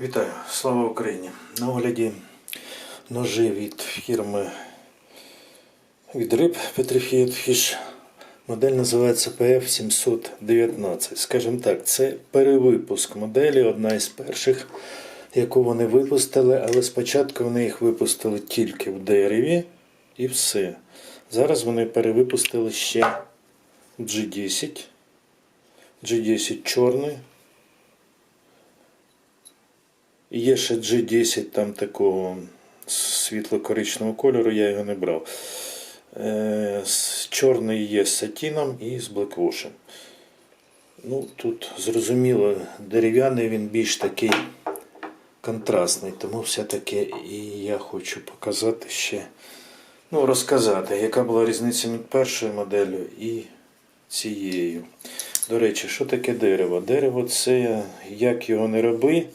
Вітаю, слава Україні! На огляді ножи від фірми від риб Fish. Модель називається PF719. Скажімо так, це перевипуск моделі, одна із перших, яку вони випустили, але спочатку вони їх випустили тільки в дереві і все. Зараз вони перевипустили ще G10. G10 чорний. І Є ще G10 там такого світло-коричневого кольору, я його не брав. Е, Чорний є з сатіном і з блеквошем. Ну, тут зрозуміло, дерев'яний він більш такий контрастний, тому все-таки і я хочу показати ще, ну, розказати, яка була різниця між першою моделлю і цією. До речі, що таке дерево? Дерево це як його не роби,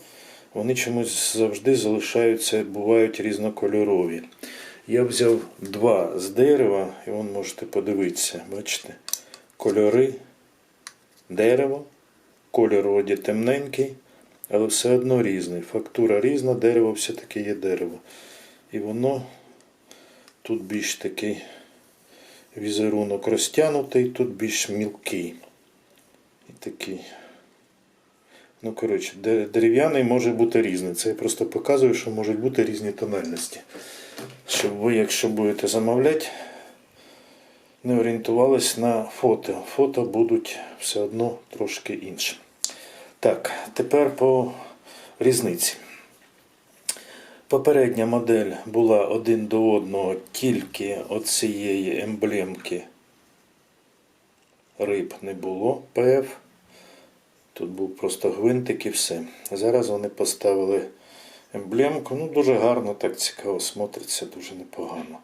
вони чомусь завжди залишаються, бувають різнокольорові. Я взяв два з дерева, і вон можете подивитися, бачите, кольори дерево, кольор вроді темненький, але все одно різний. Фактура різна, дерево все-таки є дерево. І воно тут більш такий візерунок розтягнутий, тут більш мілкий. І такий. Ну, коротше, дерев'яний може бути різний. Це я просто показую, що можуть бути різні тональності. Щоб ви, якщо будете замовляти, не орієнтувались на фото. Фото будуть все одно трошки інші. Так, тепер по різниці. Попередня модель була один до одного тільки оцієї емблемки риб не було ПФ. Тут був просто гвинтик і все. Зараз вони поставили емблемку. Ну, дуже гарно, так цікаво смотриться, дуже непогано.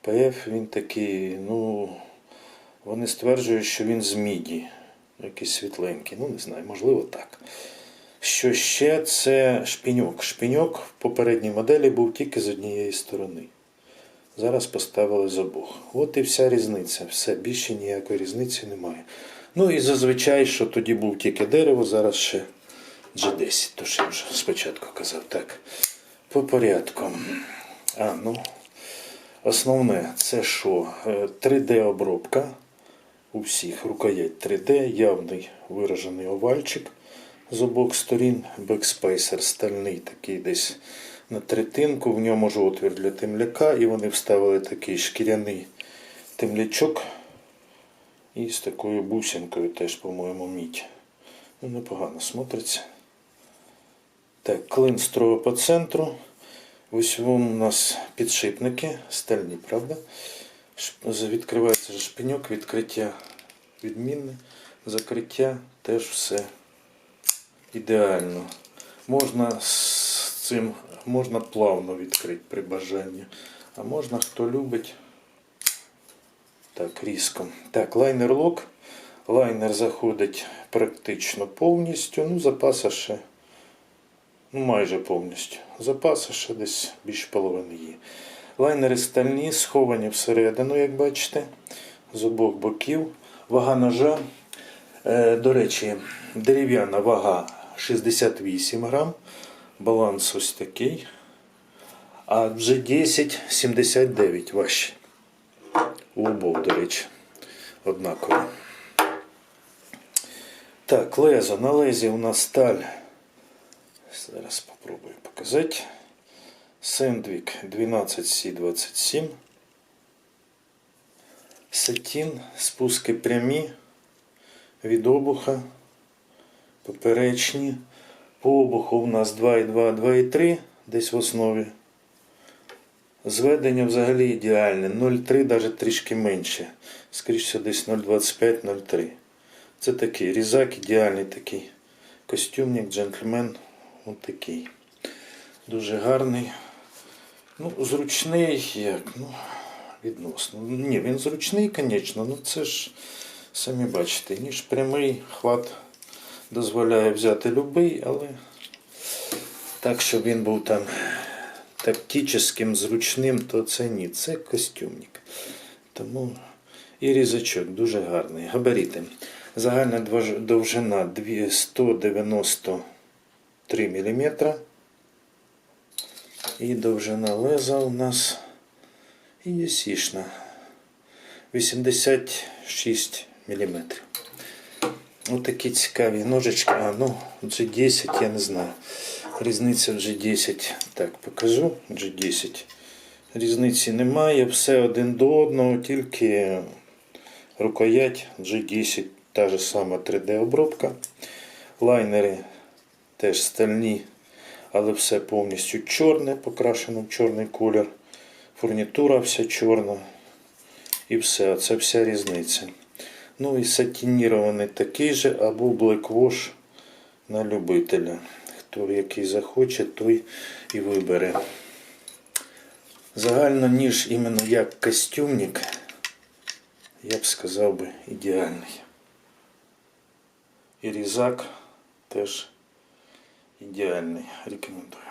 ПФ він такий, ну, вони стверджують, що він з міді. Якийсь світленький. Ну, не знаю, можливо так. Що ще це шпіньок. Шпіньок в попередній моделі був тільки з однієї сторони. Зараз поставили з обох. От і вся різниця. Все, більше ніякої різниці немає. Ну і зазвичай, що тоді був тільки дерево, зараз ще G10, то що я вже спочатку казав. Так. По порядку. А, ну, основне, це що? Е, 3D-обробка. У всіх рукоять 3D, явний виражений овальчик з обох сторін, бекспейсер стальний, такий десь на третинку, в ньому ж отвір для темляка, і вони вставили такий шкіряний темлячок і з такою бусинкою теж, по-моєму, мідь. Ну, непогано смотриться. Так, клин строго по центру. Ось вон у нас підшипники, стальні, правда? Відкривається шпиньок, відкриття відмінне, закриття теж все ідеально. Можна з цим можна плавно відкрити при бажанні. А можна, хто любить, так, різко. Так, лайнер лок. Лайнер заходить практично повністю. Ну, запаса ще. Ну, майже повністю. Запаса ще десь більше половини є. Лайнери стальні, сховані всередину, як бачите, з обох боків. Вага ножа. Е, до речі, дерев'яна вага 68 грам. Баланс ось такий. А G10 79 важче. У обох, до речі, однаково. Так, лезо. На лезі у нас сталь. Зараз спробую показати. Сендвік 12C27. Сатін, спуски прямі від обуха, поперечні. По обуху у нас 2,2, 2,3 десь в основі. Зведення взагалі ідеальне. 0,3 навіть трішки менше. Скоріше десь 0,25, 0,3. Це такий різак ідеальний такий. Костюмник, джентльмен. Ось такий. Дуже гарний. Ну, зручний як, ну, відносно. Ні, він зручний, звісно, ну це ж самі бачите, ніж прямий хват дозволяє взяти любий, але так, щоб він був там тактичним, зручним, то це ні. Це костюмник. Тому і різачок дуже гарний. Габаріти. Загальна довжина 193 мм. І довжина леза у нас і 86 мм. Отакі цікаві ножички. А, ну, G10, я не знаю. Різниця G10. Так, покажу G10. Різниці немає, все один до одного, тільки рукоять G10, та ж сама 3D-обробка. Лайнери теж стальні, але все повністю чорне, покрашено в чорний колір. Фурнітура вся чорна. І все, це вся різниця. Ну і сатінірований такий же або Wash на любителя. Хто який захоче, той і вибере. Загально ніж іменно як костюмник, я б сказав би ідеальний. І різак теж ідеальний. Рекомендую.